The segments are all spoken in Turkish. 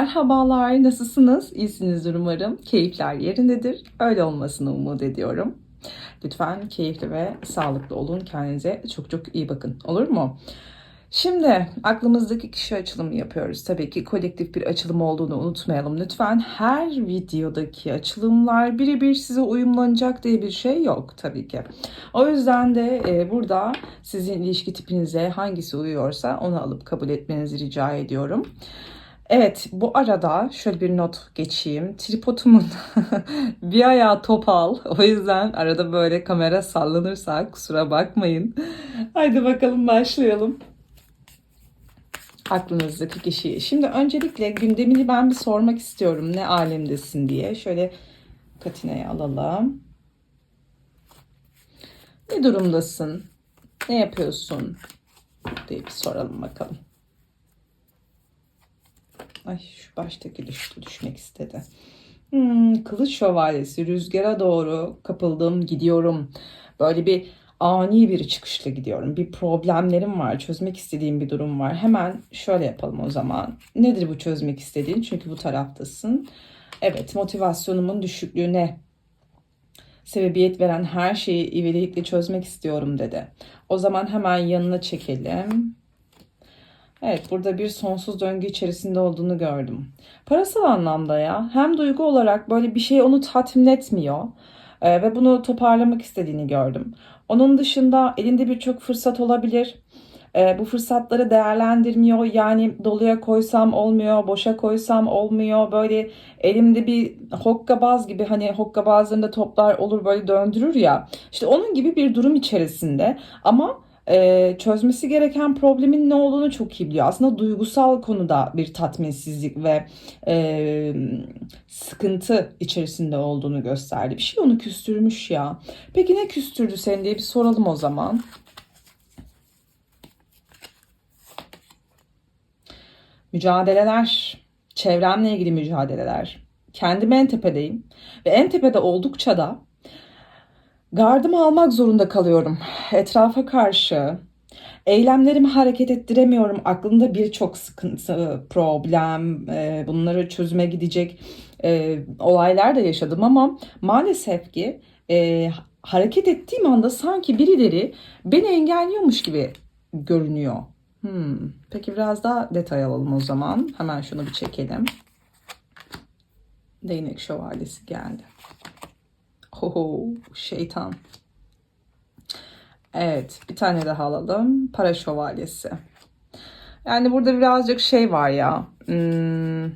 Merhabalar, nasılsınız? İyisinizdir umarım. Keyifler yerindedir. Öyle olmasını umut ediyorum. Lütfen keyifli ve sağlıklı olun. Kendinize çok çok iyi bakın. Olur mu? Şimdi aklımızdaki kişi açılımı yapıyoruz. Tabii ki kolektif bir açılım olduğunu unutmayalım. Lütfen her videodaki açılımlar birebir size uyumlanacak diye bir şey yok tabii ki. O yüzden de e, burada sizin ilişki tipinize hangisi uyuyorsa onu alıp kabul etmenizi rica ediyorum. Evet bu arada şöyle bir not geçeyim. Tripodumun bir ayağı topal. O yüzden arada böyle kamera sallanırsa kusura bakmayın. Haydi bakalım başlayalım. Aklınızdaki kişiyi. Şimdi öncelikle gündemini ben bir sormak istiyorum. Ne alemdesin diye. Şöyle Katine'yi alalım. Ne durumdasın? Ne yapıyorsun? diye bir soralım bakalım. Ay şu baştaki düştü düşmek istedi. Hmm, kılıç şövalyesi rüzgara doğru kapıldım gidiyorum. Böyle bir ani bir çıkışla gidiyorum. Bir problemlerim var. Çözmek istediğim bir durum var. Hemen şöyle yapalım o zaman. Nedir bu çözmek istediğin? Çünkü bu taraftasın. Evet motivasyonumun düşüklüğüne sebebiyet veren her şeyi ivedilikle çözmek istiyorum dedi. O zaman hemen yanına çekelim. Evet burada bir sonsuz döngü içerisinde olduğunu gördüm. Parasal anlamda ya hem duygu olarak böyle bir şey onu tatmin etmiyor e, ve bunu toparlamak istediğini gördüm. Onun dışında elinde birçok fırsat olabilir. E, bu fırsatları değerlendirmiyor. Yani doluya koysam olmuyor, boşa koysam olmuyor. Böyle elimde bir hokkabaz gibi hani hokkabazlarında toplar olur böyle döndürür ya. İşte onun gibi bir durum içerisinde ama e, çözmesi gereken problemin ne olduğunu çok iyi biliyor. Aslında duygusal konuda bir tatminsizlik ve e, sıkıntı içerisinde olduğunu gösterdi. Bir şey onu küstürmüş ya. Peki ne küstürdü seni diye bir soralım o zaman. Mücadeleler, çevremle ilgili mücadeleler. Kendime en tepedeyim ve en tepede oldukça da Gardımı almak zorunda kalıyorum. Etrafa karşı eylemlerimi hareket ettiremiyorum. Aklımda birçok sıkıntı, problem, e, bunları çözüme gidecek e, olaylar da yaşadım ama maalesef ki e, hareket ettiğim anda sanki birileri beni engelliyormuş gibi görünüyor. Hmm. Peki biraz daha detay alalım o zaman. Hemen şunu bir çekelim. Değnek şövalyesi geldi. Oho, şeytan. Evet, bir tane daha alalım. Para şövalyesi. Yani burada birazcık şey var ya. Hmm,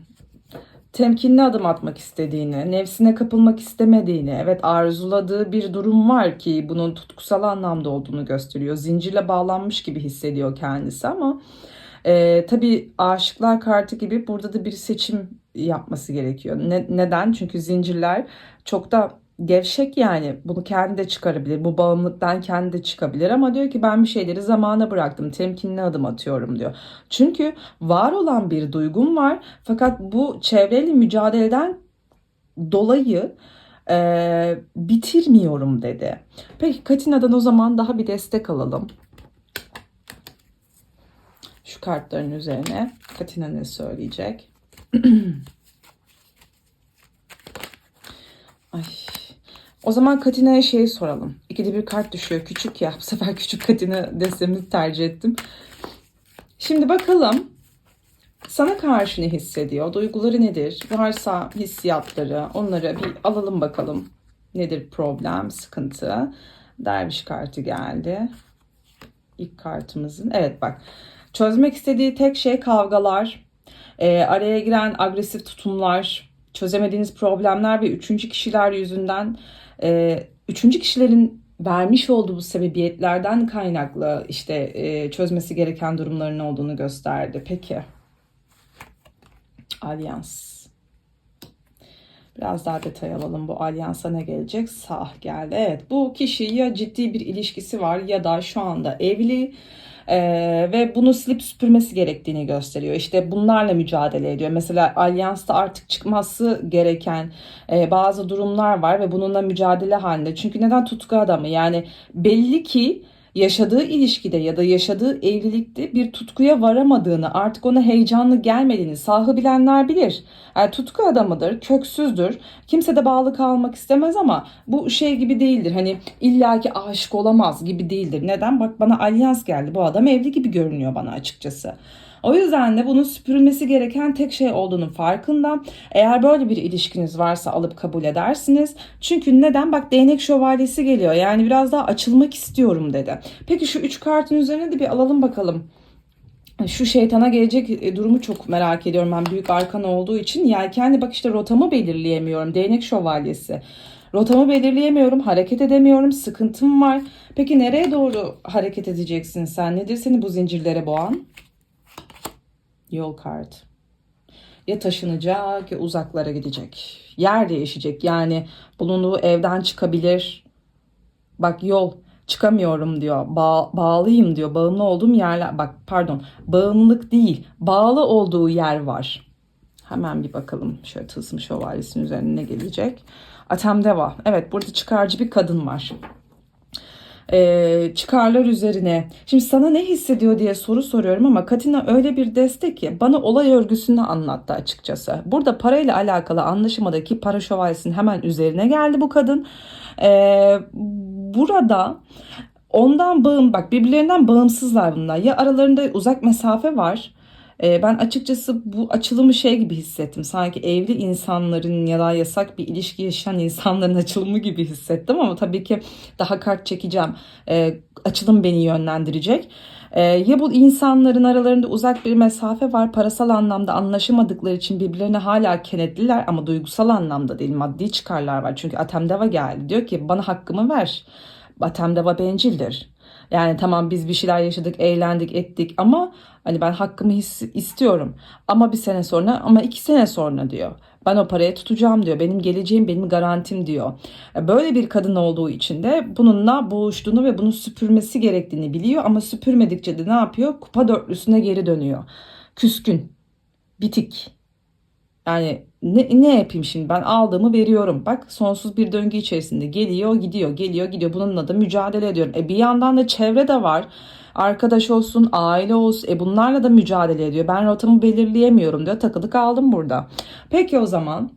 temkinli adım atmak istediğini, nefsine kapılmak istemediğini, evet arzuladığı bir durum var ki bunun tutkusal anlamda olduğunu gösteriyor. Zincirle bağlanmış gibi hissediyor kendisi ama e, tabii aşıklar kartı gibi burada da bir seçim yapması gerekiyor. Ne, neden? Çünkü zincirler çok da gevşek yani bunu kendi de çıkarabilir. Bu bağımlılıktan kendi de çıkabilir ama diyor ki ben bir şeyleri zamana bıraktım. Temkinli adım atıyorum diyor. Çünkü var olan bir duygum var fakat bu çevreyle mücadeleden dolayı e, bitirmiyorum dedi. Peki Katina'dan o zaman daha bir destek alalım. Şu kartların üzerine Katina ne söyleyecek? Ay o zaman Katina'ya şeyi soralım. İkide bir kart düşüyor. Küçük ya. Bu sefer küçük Katina destemizi tercih ettim. Şimdi bakalım sana karşı ne hissediyor? Duyguları nedir? Varsa hissiyatları onları bir alalım bakalım. Nedir problem, sıkıntı? Derviş kartı geldi. İlk kartımızın. Evet bak. Çözmek istediği tek şey kavgalar. E, araya giren agresif tutumlar, çözemediğiniz problemler ve üçüncü kişiler yüzünden e, üçüncü kişilerin vermiş olduğu bu sebebiyetlerden kaynaklı işte e, çözmesi gereken durumların olduğunu gösterdi. Peki. Alyans. Biraz daha detay alalım bu alyansa ne gelecek? Sah geldi. Evet bu kişi ya ciddi bir ilişkisi var ya da şu anda evli e, ve bunu silip süpürmesi gerektiğini gösteriyor. İşte bunlarla mücadele ediyor. Mesela alyansta artık çıkması gereken e, bazı durumlar var ve bununla mücadele halinde. Çünkü neden tutku adamı? Yani belli ki yaşadığı ilişkide ya da yaşadığı evlilikte bir tutkuya varamadığını, artık ona heyecanlı gelmediğini sahı bilenler bilir. Yani tutku adamıdır, köksüzdür. Kimse de bağlı kalmak istemez ama bu şey gibi değildir. Hani illaki aşık olamaz gibi değildir. Neden? Bak bana alyans geldi. Bu adam evli gibi görünüyor bana açıkçası. O yüzden de bunun süpürülmesi gereken tek şey olduğunun farkında. Eğer böyle bir ilişkiniz varsa alıp kabul edersiniz. Çünkü neden? Bak değnek şövalyesi geliyor. Yani biraz daha açılmak istiyorum dedi. Peki şu üç kartın üzerine de bir alalım bakalım. Şu şeytana gelecek e, durumu çok merak ediyorum ben büyük arkan olduğu için. Yelkenli bak işte rotamı belirleyemiyorum. Değnek şövalyesi. Rotamı belirleyemiyorum, hareket edemiyorum, sıkıntım var. Peki nereye doğru hareket edeceksin sen? Nedir seni bu zincirlere boğan? Yol kart. Ya taşınacak ya uzaklara gidecek. Yer değişecek. Yani bulunduğu evden çıkabilir. Bak yol çıkamıyorum diyor. Ba- bağlıyım diyor. Bağımlı olduğum yerler bak pardon. Bağımlılık değil. Bağlı olduğu yer var. Hemen bir bakalım. Şöyle tılsım şövalyesinin üzerine ne gelecek? Atemdeva. Evet burada çıkarcı bir kadın var e, çıkarlar üzerine. Şimdi sana ne hissediyor diye soru soruyorum ama Katina öyle bir destek ki bana olay örgüsünü anlattı açıkçası. Burada parayla alakalı anlaşmadaki para şövalyesinin hemen üzerine geldi bu kadın. E, burada ondan bağım bak birbirlerinden bağımsızlar bunlar. Ya aralarında uzak mesafe var e, ben açıkçası bu açılımı şey gibi hissettim. Sanki evli insanların ya da yasak bir ilişki yaşayan insanların açılımı gibi hissettim ama tabii ki daha kart çekeceğim. E, açılım beni yönlendirecek. E, ya bu insanların aralarında uzak bir mesafe var. Parasal anlamda anlaşamadıkları için birbirlerine hala kenetliler ama duygusal anlamda değil maddi çıkarlar var. Çünkü Atemdeva geldi. Diyor ki bana hakkımı ver. Atemdeva bencildir. Yani tamam biz bir şeyler yaşadık, eğlendik, ettik ama hani ben hakkımı his, istiyorum. Ama bir sene sonra ama iki sene sonra diyor. Ben o paraya tutacağım diyor. Benim geleceğim benim garantim diyor. E, böyle bir kadın olduğu için de bununla boğuştuğunu ve bunu süpürmesi gerektiğini biliyor. Ama süpürmedikçe de ne yapıyor? Kupa dörtlüsüne geri dönüyor. Küskün, bitik. Yani ne, ne yapayım şimdi ben aldığımı veriyorum. Bak sonsuz bir döngü içerisinde geliyor gidiyor geliyor gidiyor. Bununla da mücadele ediyorum. E bir yandan da çevre de var. Arkadaş olsun aile olsun e bunlarla da mücadele ediyor. Ben rotamı belirleyemiyorum diyor. Takılı kaldım burada. Peki o zaman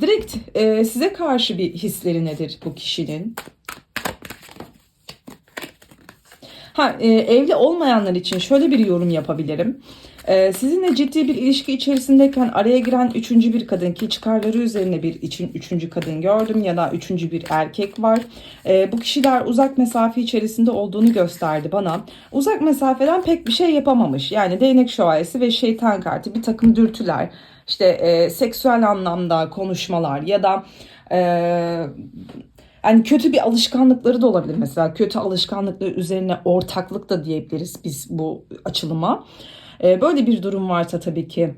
direkt e, size karşı bir hisleri nedir bu kişinin? Ha, e, evli olmayanlar için şöyle bir yorum yapabilirim. Ee, sizinle ciddi bir ilişki içerisindeyken araya giren üçüncü bir kadın ki çıkarları üzerine bir için üçüncü kadın gördüm ya da üçüncü bir erkek var. Ee, bu kişiler uzak mesafe içerisinde olduğunu gösterdi bana. Uzak mesafeden pek bir şey yapamamış. Yani değnek şövalyesi ve şeytan kartı bir takım dürtüler. işte e, seksüel anlamda konuşmalar ya da e, yani kötü bir alışkanlıkları da olabilir mesela kötü alışkanlıkları üzerine ortaklık da diyebiliriz biz bu açılıma. Ee, böyle bir durum varsa tabii ki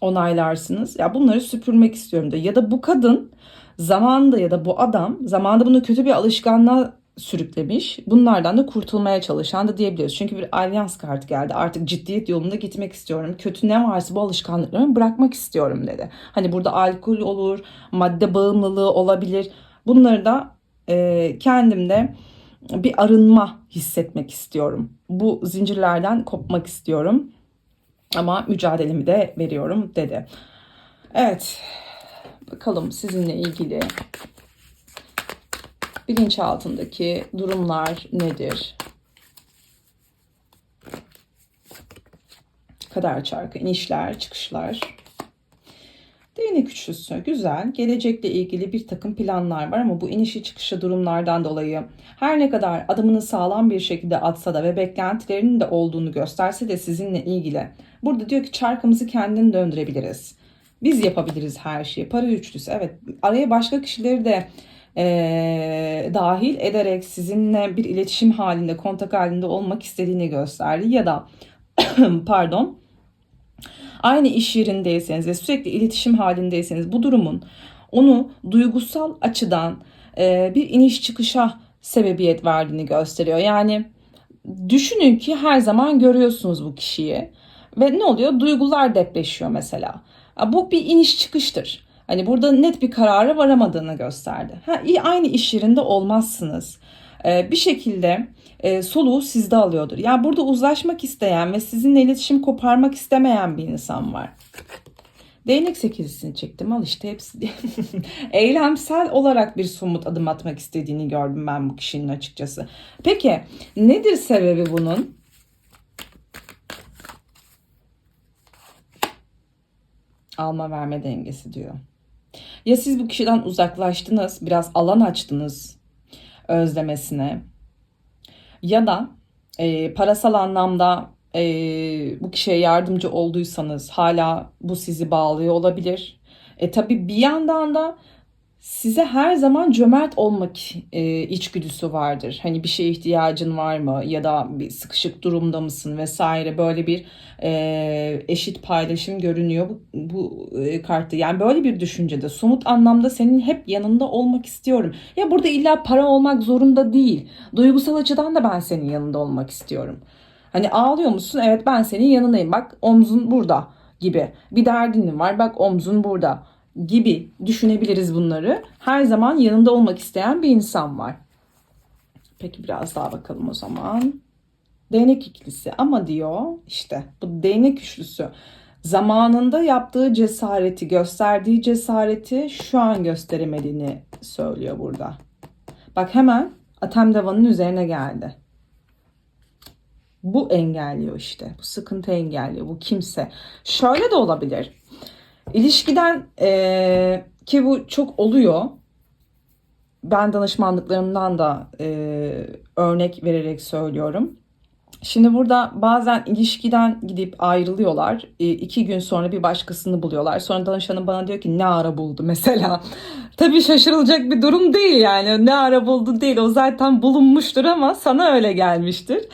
onaylarsınız. Ya bunları süpürmek istiyorum da ya da bu kadın zamanında ya da bu adam zamanında bunu kötü bir alışkanlığa sürüklemiş. Bunlardan da kurtulmaya çalışan da diyebiliriz. Çünkü bir alyans kartı geldi. Artık ciddiyet yolunda gitmek istiyorum. Kötü ne varsa bu alışkanlıklarımı bırakmak istiyorum dedi. Hani burada alkol olur, madde bağımlılığı olabilir. Bunları da e, kendimde bir arınma hissetmek istiyorum. Bu zincirlerden kopmak istiyorum. Ama mücadelemi de veriyorum dedi. Evet. Bakalım sizinle ilgili bilinçaltındaki durumlar nedir? Kader çarkı, inişler, çıkışlar. Değnek üçlüsü güzel. Gelecekle ilgili bir takım planlar var ama bu inişi çıkışı durumlardan dolayı her ne kadar adımını sağlam bir şekilde atsa da ve beklentilerinin de olduğunu gösterse de sizinle ilgili. Burada diyor ki çarkımızı kendini döndürebiliriz. Biz yapabiliriz her şeyi. Para üçlüsü evet. Araya başka kişileri de e, dahil ederek sizinle bir iletişim halinde, kontak halinde olmak istediğini gösterdi. Ya da pardon aynı iş yerindeyseniz ve sürekli iletişim halindeyseniz bu durumun onu duygusal açıdan e, bir iniş çıkışa sebebiyet verdiğini gösteriyor. Yani düşünün ki her zaman görüyorsunuz bu kişiyi ve ne oluyor? Duygular depreşiyor mesela. Bu bir iniş çıkıştır. Hani burada net bir karara varamadığını gösterdi. Ha, aynı iş yerinde olmazsınız. e, bir şekilde e, soluğu sizde alıyordur. Yani burada uzlaşmak isteyen ve sizinle iletişim koparmak istemeyen bir insan var. Değnek sekizincisini çektim al işte hepsi. Eylemsel olarak bir somut adım atmak istediğini gördüm ben bu kişinin açıkçası. Peki nedir sebebi bunun? Alma verme dengesi diyor. Ya siz bu kişiden uzaklaştınız, biraz alan açtınız özlemesine. Ya da e, parasal anlamda e, bu kişiye yardımcı olduysanız hala bu sizi bağlıyor olabilir. E tabi bir yandan da size her zaman cömert olmak e, içgüdüsü vardır. Hani bir şeye ihtiyacın var mı ya da bir sıkışık durumda mısın vesaire böyle bir e, eşit paylaşım görünüyor bu, bu e, kartta. Yani böyle bir düşüncede somut anlamda senin hep yanında olmak istiyorum. Ya burada illa para olmak zorunda değil. Duygusal açıdan da ben senin yanında olmak istiyorum. Hani ağlıyor musun? Evet ben senin yanındayım. Bak omzun burada gibi. Bir derdin var? Bak omzun burada gibi düşünebiliriz bunları. Her zaman yanında olmak isteyen bir insan var. Peki biraz daha bakalım o zaman. Değnek ikilisi ama diyor işte bu değnek üçlüsü zamanında yaptığı cesareti, gösterdiği cesareti şu an gösteremediğini söylüyor burada. Bak hemen Atem Deva'nın üzerine geldi. Bu engelliyor işte. Bu sıkıntı engelliyor. Bu kimse. Şöyle de olabilir. İlişkiden eee, ki bu çok oluyor. Ben danışmanlıklarımdan da eee, örnek vererek söylüyorum. Şimdi burada bazen ilişkiden gidip ayrılıyorlar. E, iki gün sonra bir başkasını buluyorlar. Sonra danışanım bana diyor ki ne ara buldu mesela. Tabii şaşırılacak bir durum değil yani. Ne ara buldu değil. O zaten bulunmuştur ama sana öyle gelmiştir.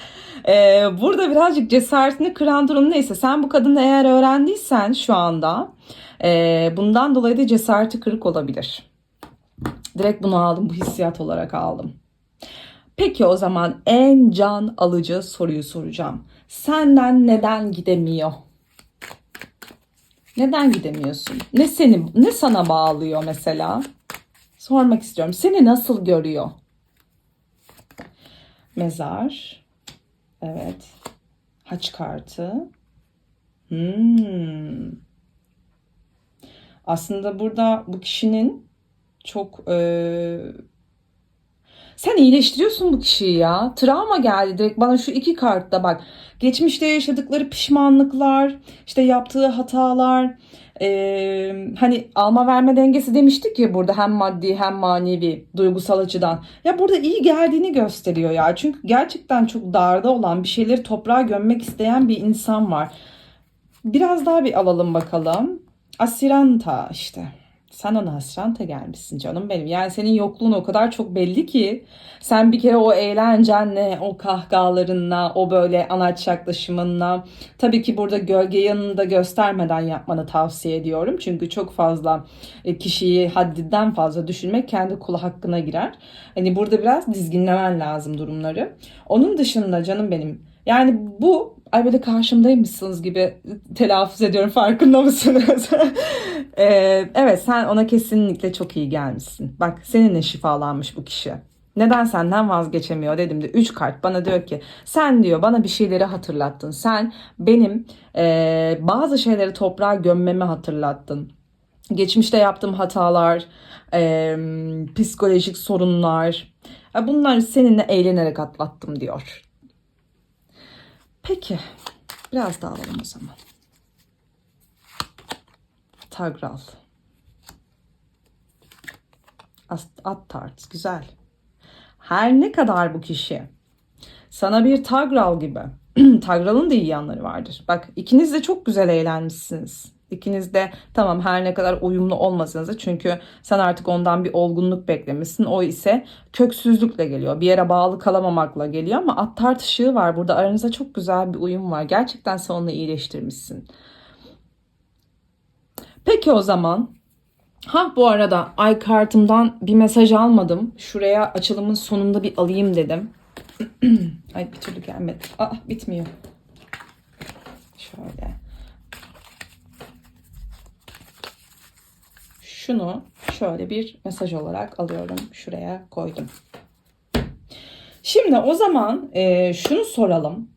E, burada birazcık cesaretini kıran durum neyse. Sen bu kadını eğer öğrendiysen şu anda e, bundan dolayı da cesareti kırık olabilir. Direkt bunu aldım. Bu hissiyat olarak aldım. Peki o zaman en can alıcı soruyu soracağım. Senden neden gidemiyor? Neden gidemiyorsun? Ne seni ne sana bağlıyor mesela? Sormak istiyorum. Seni nasıl görüyor? Mezar. Evet. Haç kartı. Hmm. Aslında burada bu kişinin çok eee, sen iyileştiriyorsun bu kişiyi ya. Travma geldi direkt bana şu iki kartta bak. Geçmişte yaşadıkları pişmanlıklar, işte yaptığı hatalar, eee, hani alma verme dengesi demiştik ya burada hem maddi hem manevi, duygusal açıdan. Ya burada iyi geldiğini gösteriyor ya. Çünkü gerçekten çok darda olan bir şeyleri toprağa gömmek isteyen bir insan var. Biraz daha bir alalım bakalım. Asiranta işte. Sen ona hasranta gelmişsin canım benim. Yani senin yokluğun o kadar çok belli ki. Sen bir kere o eğlencenle, o kahkahalarınla, o böyle anaç yaklaşımınla. Tabii ki burada gölge yanında göstermeden yapmanı tavsiye ediyorum. Çünkü çok fazla e, kişiyi haddinden fazla düşünmek kendi kulu hakkına girer. Hani burada biraz dizginlemen lazım durumları. Onun dışında canım benim. Yani bu ay böyle karşımdaymışsınız gibi telaffuz ediyorum farkında mısınız? Ee, evet sen ona kesinlikle çok iyi gelmişsin. Bak seninle şifalanmış bu kişi. Neden senden vazgeçemiyor dedim de 3 kart bana diyor ki sen diyor bana bir şeyleri hatırlattın. Sen benim e, bazı şeyleri toprağa gömmemi hatırlattın. Geçmişte yaptığım hatalar, e, psikolojik sorunlar ya bunları seninle eğlenerek atlattım diyor. Peki biraz daha alalım o zaman. Tagral. At, at tart. Güzel. Her ne kadar bu kişi sana bir tagral gibi. Tagral'ın da iyi yanları vardır. Bak ikiniz de çok güzel eğlenmişsiniz. İkiniz de tamam her ne kadar uyumlu olmasanız da çünkü sen artık ondan bir olgunluk beklemişsin. O ise köksüzlükle geliyor. Bir yere bağlı kalamamakla geliyor ama at tartışığı var. Burada aranızda çok güzel bir uyum var. Gerçekten sen onu iyileştirmişsin. Peki o zaman Ha bu arada ay kartımdan bir mesaj almadım. Şuraya açılımın sonunda bir alayım dedim. ay bir türlü gelmedi. Aa bitmiyor. Şöyle. Şunu şöyle bir mesaj olarak alıyorum. Şuraya koydum. Şimdi o zaman e, şunu soralım.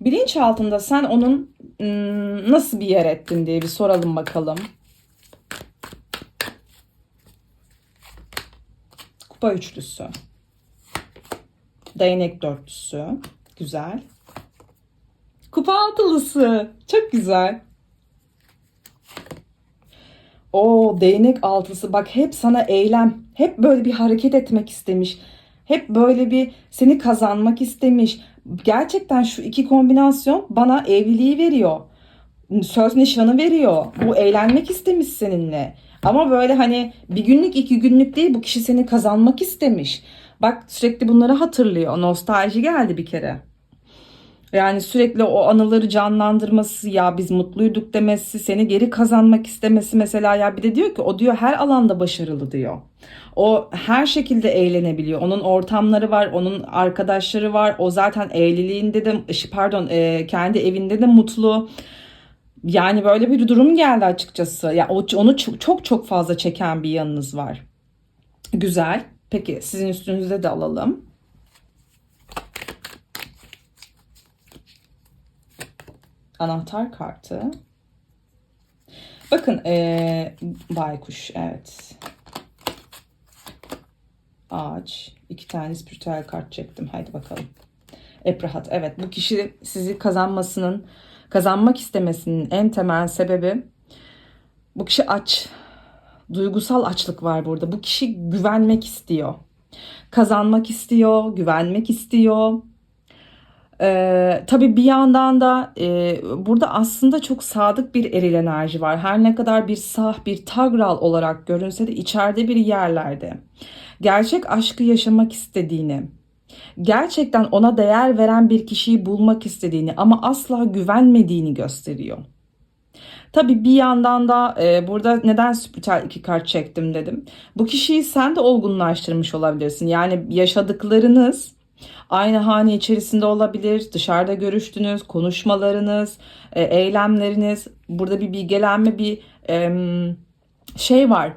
Bilinç altında sen onun nasıl bir yer ettin diye bir soralım bakalım. Kupa üçlüsü. Değnek dörtlüsü. Güzel. Kupa altılısı. Çok güzel. O değnek altısı bak hep sana eylem. Hep böyle bir hareket etmek istemiş. Hep böyle bir seni kazanmak istemiş. Gerçekten şu iki kombinasyon bana evliliği veriyor. Söz nişanı veriyor. Bu eğlenmek istemiş seninle. Ama böyle hani bir günlük iki günlük değil bu kişi seni kazanmak istemiş. Bak sürekli bunları hatırlıyor. Nostalji geldi bir kere. Yani sürekli o anıları canlandırması ya biz mutluyduk demesi, seni geri kazanmak istemesi mesela ya bir de diyor ki o diyor her alanda başarılı diyor. O her şekilde eğlenebiliyor. Onun ortamları var, onun arkadaşları var. O zaten evliliğinde de pardon e, kendi evinde de mutlu. Yani böyle bir durum geldi açıkçası. Ya yani onu çok, çok fazla çeken bir yanınız var. Güzel. Peki sizin üstünüzde de alalım. Anahtar kartı. Bakın ee, baykuş evet. Ağaç. iki tane spiritüel kart çektim. Haydi bakalım. Eprahat. Evet bu kişi sizi kazanmasının, kazanmak istemesinin en temel sebebi bu kişi aç. Duygusal açlık var burada. Bu kişi güvenmek istiyor. Kazanmak istiyor, güvenmek istiyor. Ee, tabii bir yandan da e, burada aslında çok sadık bir eril enerji var. Her ne kadar bir sah, bir tagral olarak görünse de içeride bir yerlerde. Gerçek aşkı yaşamak istediğini, gerçekten ona değer veren bir kişiyi bulmak istediğini ama asla güvenmediğini gösteriyor. Tabii bir yandan da e, burada neden spiritüel iki kart çektim dedim. Bu kişiyi sen de olgunlaştırmış olabilirsin. Yani yaşadıklarınız aynı hane içerisinde olabilir. Dışarıda görüştünüz, konuşmalarınız, e, eylemleriniz. Burada bir bilgelenme, bir şey var.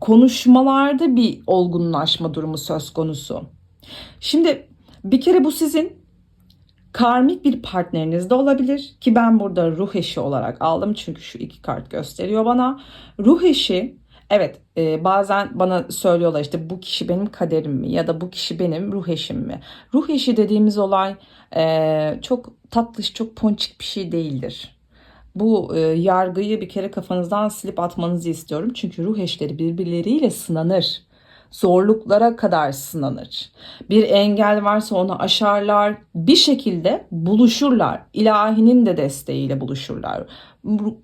Konuşmalarda bir olgunlaşma durumu söz konusu. Şimdi bir kere bu sizin karmik bir partneriniz de olabilir ki ben burada ruh eşi olarak aldım çünkü şu iki kart gösteriyor bana. Ruh eşi evet e, bazen bana söylüyorlar işte bu kişi benim kaderim mi ya da bu kişi benim ruh eşim mi? Ruh eşi dediğimiz olay e, çok tatlış çok ponçik bir şey değildir. Bu e, yargıyı bir kere kafanızdan silip atmanızı istiyorum. Çünkü ruh eşleri birbirleriyle sınanır zorluklara kadar sınanır. Bir engel varsa onu aşarlar, bir şekilde buluşurlar. İlahinin de desteğiyle buluşurlar.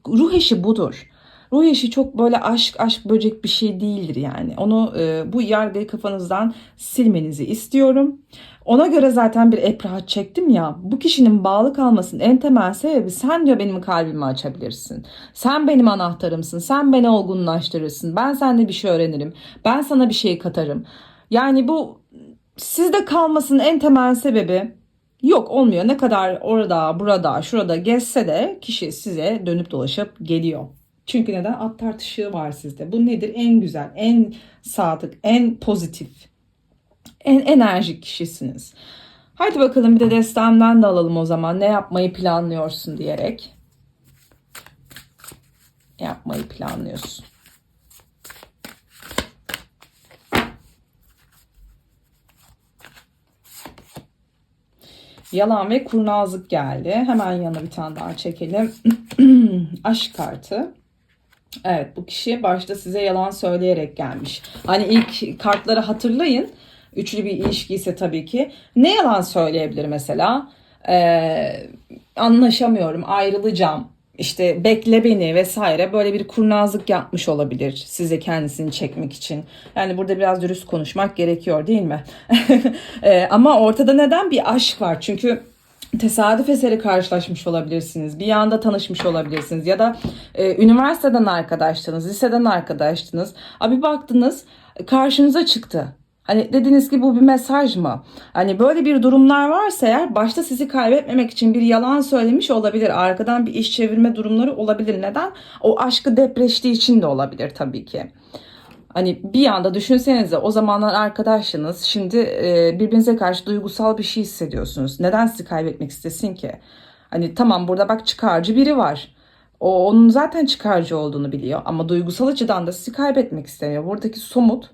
Ruh eşi budur. Ruh eşi çok böyle aşk aşk böcek bir şey değildir yani. Onu e, bu yargıyı kafanızdan silmenizi istiyorum. Ona göre zaten bir eprahat çektim ya. Bu kişinin bağlı kalmasının en temel sebebi sen diyor benim kalbimi açabilirsin. Sen benim anahtarımsın. Sen beni olgunlaştırırsın. Ben sende bir şey öğrenirim. Ben sana bir şey katarım. Yani bu sizde kalmasının en temel sebebi yok olmuyor. Ne kadar orada, burada, şurada gezse de kişi size dönüp dolaşıp geliyor. Çünkü neden? At tartışığı var sizde. Bu nedir? En güzel, en sadık, en pozitif en enerjik kişisiniz. Haydi bakalım bir de destemden de alalım o zaman. Ne yapmayı planlıyorsun diyerek. Ne yapmayı planlıyorsun? Yalan ve kurnazlık geldi. Hemen yana bir tane daha çekelim. Aşk kartı. Evet bu kişi başta size yalan söyleyerek gelmiş. Hani ilk kartları hatırlayın. Üçlü bir ilişki ise tabii ki. Ne yalan söyleyebilir mesela? Ee, anlaşamıyorum, ayrılacağım. İşte bekle beni vesaire böyle bir kurnazlık yapmış olabilir size kendisini çekmek için. Yani burada biraz dürüst konuşmak gerekiyor değil mi? ee, ama ortada neden bir aşk var? Çünkü tesadüf eseri karşılaşmış olabilirsiniz. Bir anda tanışmış olabilirsiniz. Ya da e, üniversiteden arkadaştınız, liseden arkadaştınız. Abi baktınız karşınıza çıktı. Hani dediniz ki bu bir mesaj mı? Hani böyle bir durumlar varsa eğer başta sizi kaybetmemek için bir yalan söylemiş olabilir. Arkadan bir iş çevirme durumları olabilir. Neden? O aşkı depreştiği için de olabilir tabii ki. Hani bir anda düşünsenize o zamanlar arkadaşsınız. Şimdi e, birbirinize karşı duygusal bir şey hissediyorsunuz. Neden sizi kaybetmek istesin ki? Hani tamam burada bak çıkarcı biri var. O onun zaten çıkarcı olduğunu biliyor ama duygusal açıdan da sizi kaybetmek istemiyor. Buradaki somut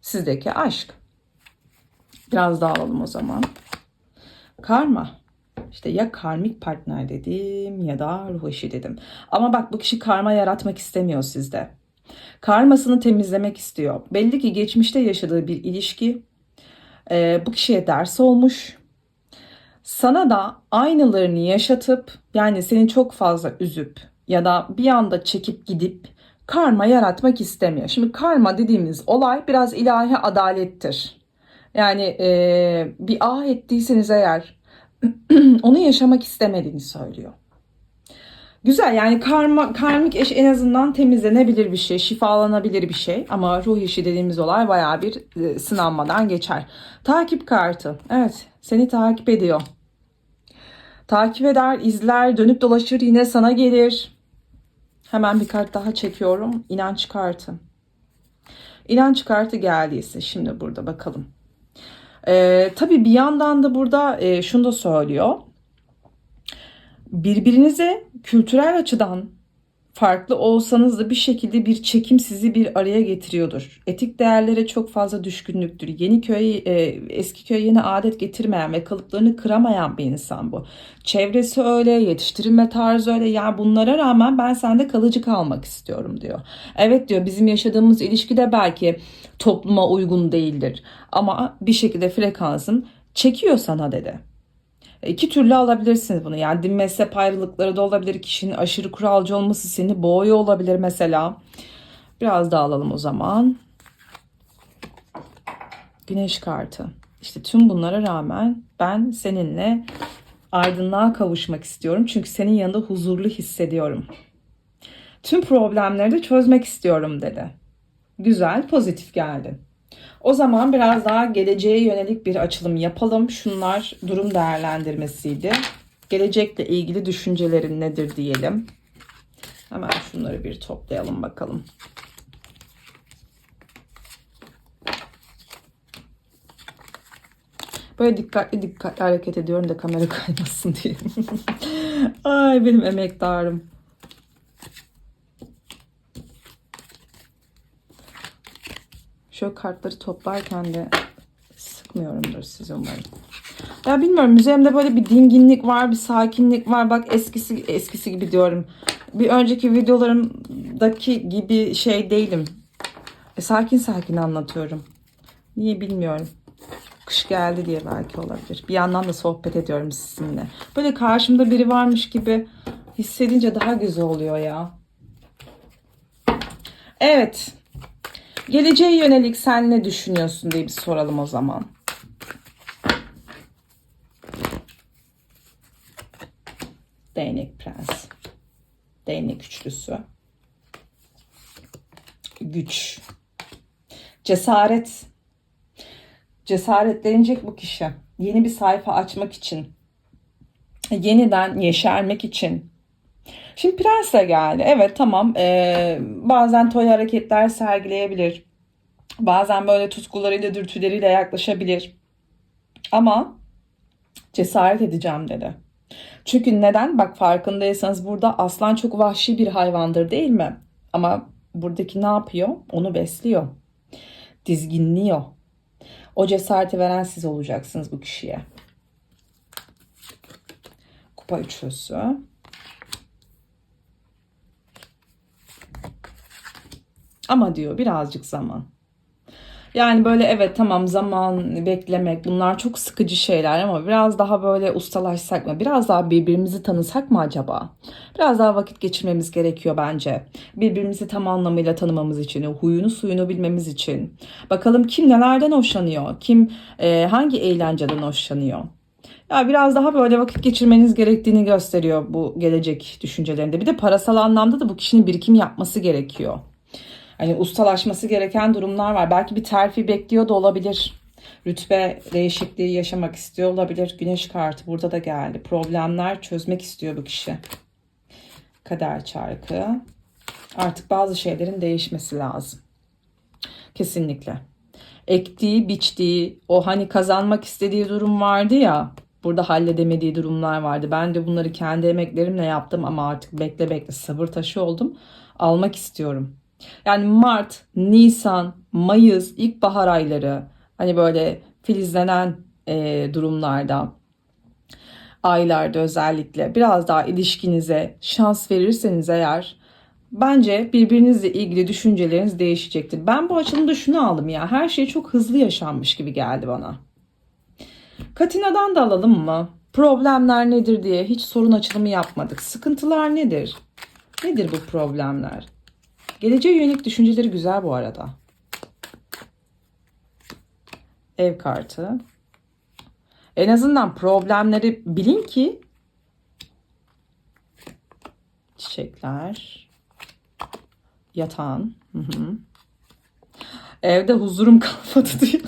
sizdeki aşk. Biraz daha alalım o zaman. Karma. İşte ya karmik partner dedim ya da ruh eşi dedim. Ama bak bu kişi karma yaratmak istemiyor sizde. Karmasını temizlemek istiyor. Belli ki geçmişte yaşadığı bir ilişki e, bu kişiye ders olmuş. Sana da aynılarını yaşatıp yani seni çok fazla üzüp ya da bir anda çekip gidip karma yaratmak istemiyor. Şimdi karma dediğimiz olay biraz ilahi adalettir. Yani e, bir ah ettiyseniz eğer onu yaşamak istemediğini söylüyor. Güzel yani karma, karmik eş en azından temizlenebilir bir şey, şifalanabilir bir şey. Ama ruh işi dediğimiz olay bayağı bir e, sınanmadan geçer. Takip kartı. Evet seni takip ediyor. Takip eder, izler, dönüp dolaşır yine sana gelir. Hemen bir kart daha çekiyorum. İnanç kartı. İnanç kartı geldiyse şimdi burada bakalım. Ee, tabii bir yandan da burada e, şunu da söylüyor. Birbirinize kültürel açıdan farklı olsanız da bir şekilde bir çekim sizi bir araya getiriyordur. Etik değerlere çok fazla düşkünlüktür. Yeni köy, e, eski köye yeni adet getirmeyen ve kalıplarını kıramayan bir insan bu. Çevresi öyle, yetiştirilme tarzı öyle. Yani bunlara rağmen ben sende kalıcı kalmak istiyorum diyor. Evet diyor bizim yaşadığımız ilişki de belki topluma uygun değildir. Ama bir şekilde frekansın çekiyor sana dedi. İki türlü alabilirsiniz bunu. Yani din mezhep ayrılıkları da olabilir. Kişinin aşırı kuralcı olması seni boğuyor olabilir mesela. Biraz daha alalım o zaman. Güneş kartı. İşte tüm bunlara rağmen ben seninle aydınlığa kavuşmak istiyorum. Çünkü senin yanında huzurlu hissediyorum. Tüm problemleri de çözmek istiyorum dedi. Güzel, pozitif geldi. O zaman biraz daha geleceğe yönelik bir açılım yapalım. Şunlar durum değerlendirmesiydi. Gelecekle ilgili düşüncelerin nedir diyelim. Hemen şunları bir toplayalım bakalım. Böyle dikkatli dikkatli hareket ediyorum da kamera kaymasın diye. Ay benim emektarım. Şöyle kartları toplarken de sıkmıyorumdur sizi umarım. Ya bilmiyorum müzemde böyle bir dinginlik var, bir sakinlik var. Bak eskisi eskisi gibi diyorum. Bir önceki videolarımdaki gibi şey değilim. E, sakin sakin anlatıyorum. Niye bilmiyorum. Kış geldi diye belki olabilir. Bir yandan da sohbet ediyorum sizinle. Böyle karşımda biri varmış gibi hissedince daha güzel oluyor ya. Evet. Geleceğe yönelik sen ne düşünüyorsun diye bir soralım o zaman. Değnek prens. Değnek üçlüsü. Güç. Cesaret. Cesaretlenecek bu kişi. Yeni bir sayfa açmak için. Yeniden yeşermek için. Şimdi prens de geldi. Evet tamam. Ee, bazen toy hareketler sergileyebilir. Bazen böyle tutkularıyla, dürtüleriyle yaklaşabilir. Ama cesaret edeceğim dedi. Çünkü neden? Bak farkındaysanız burada aslan çok vahşi bir hayvandır değil mi? Ama buradaki ne yapıyor? Onu besliyor. Dizginliyor. O cesareti veren siz olacaksınız bu kişiye. Kupa üçlüsü. Ama diyor birazcık zaman. Yani böyle evet tamam zaman beklemek bunlar çok sıkıcı şeyler ama biraz daha böyle ustalaşsak mı? Biraz daha birbirimizi tanısak mı acaba? Biraz daha vakit geçirmemiz gerekiyor bence. Birbirimizi tam anlamıyla tanımamız için, huyunu suyunu bilmemiz için. Bakalım kim nelerden hoşlanıyor? Kim e, hangi eğlenceden hoşlanıyor? Ya biraz daha böyle vakit geçirmeniz gerektiğini gösteriyor bu gelecek düşüncelerinde. Bir de parasal anlamda da bu kişinin birikim yapması gerekiyor hani ustalaşması gereken durumlar var. Belki bir terfi bekliyor da olabilir. Rütbe değişikliği yaşamak istiyor olabilir. Güneş kartı burada da geldi. Problemler çözmek istiyor bu kişi. Kader çarkı. Artık bazı şeylerin değişmesi lazım. Kesinlikle. Ektiği, biçtiği, o hani kazanmak istediği durum vardı ya. Burada halledemediği durumlar vardı. Ben de bunları kendi emeklerimle yaptım ama artık bekle bekle sabır taşı oldum. Almak istiyorum. Yani Mart, Nisan, Mayıs, ilkbahar ayları hani böyle filizlenen e, durumlarda aylarda özellikle biraz daha ilişkinize şans verirseniz eğer bence birbirinizle ilgili düşünceleriniz değişecektir. Ben bu açılımda şunu aldım ya her şey çok hızlı yaşanmış gibi geldi bana. Katina'dan da alalım mı? Problemler nedir diye hiç sorun açılımı yapmadık. Sıkıntılar nedir? Nedir bu problemler? Geleceğe yönelik düşünceleri güzel bu arada. Ev kartı. En azından problemleri bilin ki çiçekler, yatağın. Hı hı. Evde huzurum kalmadı diyor.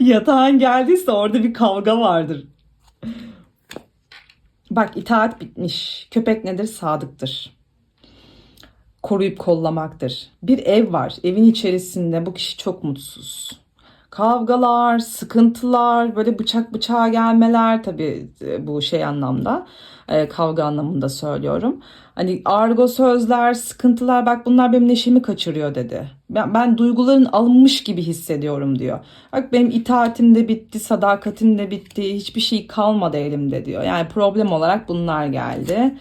Yatağın geldiyse orada bir kavga vardır. Bak itaat bitmiş. Köpek nedir? Sadıktır. Koruyup kollamaktır. Bir ev var. Evin içerisinde bu kişi çok mutsuz. Kavgalar, sıkıntılar, böyle bıçak bıçağa gelmeler tabii e, bu şey anlamda e, kavga anlamında söylüyorum. Hani argo sözler, sıkıntılar bak bunlar benim neşemi kaçırıyor dedi. Ben, ben duyguların alınmış gibi hissediyorum diyor. Bak benim itaatim de bitti, sadakatim de bitti, hiçbir şey kalmadı elimde diyor. Yani problem olarak bunlar geldi.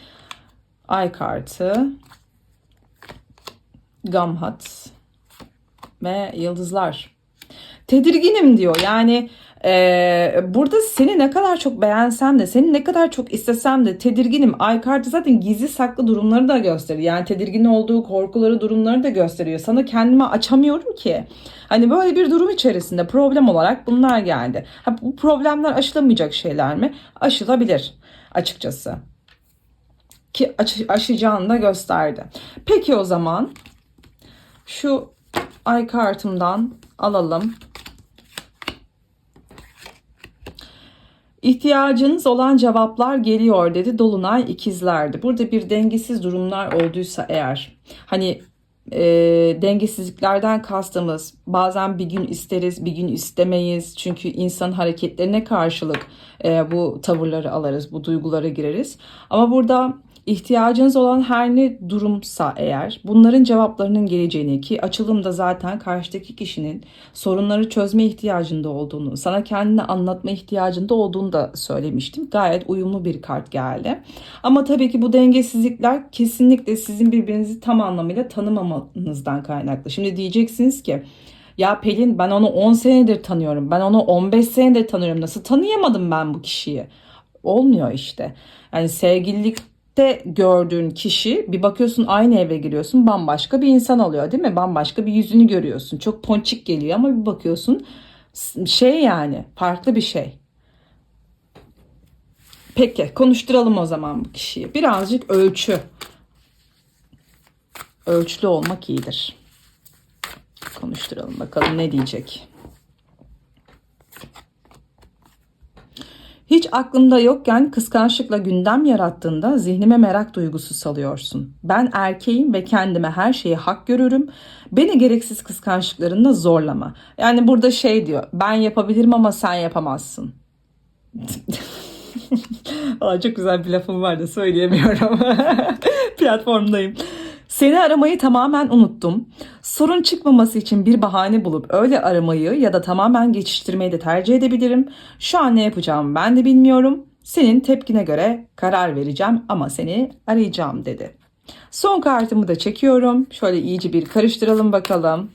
Ay kartı, gamhat ve yıldızlar. Tedirginim diyor. Yani ee, burada seni ne kadar çok beğensem de seni ne kadar çok istesem de tedirginim. Ay kartı zaten gizli saklı durumları da gösteriyor. Yani tedirgin olduğu korkuları durumları da gösteriyor. Sana kendimi açamıyorum ki. Hani böyle bir durum içerisinde problem olarak bunlar geldi. Ha, bu problemler aşılamayacak şeyler mi? Aşılabilir açıkçası. Ki aş aşacağını da gösterdi. Peki o zaman şu ay kartımdan alalım. İhtiyacınız olan cevaplar geliyor dedi Dolunay ikizlerdi. Burada bir dengesiz durumlar olduysa eğer hani e, dengesizliklerden kastımız bazen bir gün isteriz bir gün istemeyiz. Çünkü insan hareketlerine karşılık e, bu tavırları alırız bu duygulara gireriz. Ama burada İhtiyacınız olan her ne durumsa eğer bunların cevaplarının geleceğini ki açılımda zaten karşıdaki kişinin sorunları çözme ihtiyacında olduğunu, sana kendini anlatma ihtiyacında olduğunu da söylemiştim. Gayet uyumlu bir kart geldi. Ama tabii ki bu dengesizlikler kesinlikle sizin birbirinizi tam anlamıyla tanımamanızdan kaynaklı. Şimdi diyeceksiniz ki ya Pelin ben onu 10 senedir tanıyorum. Ben onu 15 senedir tanıyorum. Nasıl tanıyamadım ben bu kişiyi? Olmuyor işte. Yani sevgililik de gördüğün kişi bir bakıyorsun aynı eve giriyorsun bambaşka bir insan oluyor değil mi? Bambaşka bir yüzünü görüyorsun. Çok ponçik geliyor ama bir bakıyorsun şey yani farklı bir şey. Peki konuşturalım o zaman bu kişiyi. Birazcık ölçü. Ölçülü olmak iyidir. Konuşturalım bakalım ne diyecek. Hiç aklımda yokken kıskançlıkla gündem yarattığında zihnime merak duygusu salıyorsun. Ben erkeğim ve kendime her şeyi hak görürüm. Beni gereksiz kıskançlıklarında zorlama. Yani burada şey diyor. Ben yapabilirim ama sen yapamazsın. Aa, çok güzel bir lafım var da söyleyemiyorum. Platformdayım. Seni aramayı tamamen unuttum. Sorun çıkmaması için bir bahane bulup öyle aramayı ya da tamamen geçiştirmeyi de tercih edebilirim. Şu an ne yapacağımı ben de bilmiyorum. Senin tepkine göre karar vereceğim ama seni arayacağım dedi. Son kartımı da çekiyorum. Şöyle iyice bir karıştıralım bakalım.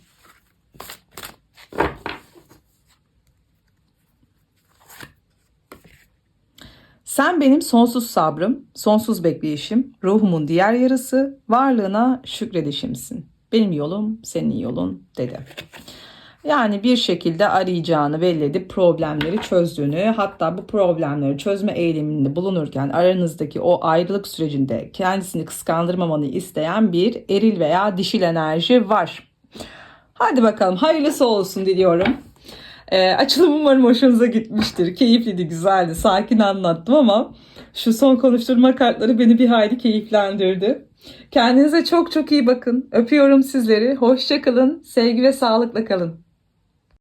Sen benim sonsuz sabrım, sonsuz bekleyişim, ruhumun diğer yarısı, varlığına şükredişimsin. Benim yolum senin yolun dedi. Yani bir şekilde arayacağını belli edip problemleri çözdüğünü hatta bu problemleri çözme eğiliminde bulunurken aranızdaki o ayrılık sürecinde kendisini kıskandırmamanı isteyen bir eril veya dişil enerji var. Hadi bakalım hayırlısı olsun diliyorum. E, açılım umarım hoşunuza gitmiştir. Keyifliydi, güzeldi. Sakin anlattım ama şu son konuşturma kartları beni bir hayli keyiflendirdi. Kendinize çok çok iyi bakın. Öpüyorum sizleri. Hoşça kalın. Sevgi ve sağlıkla kalın.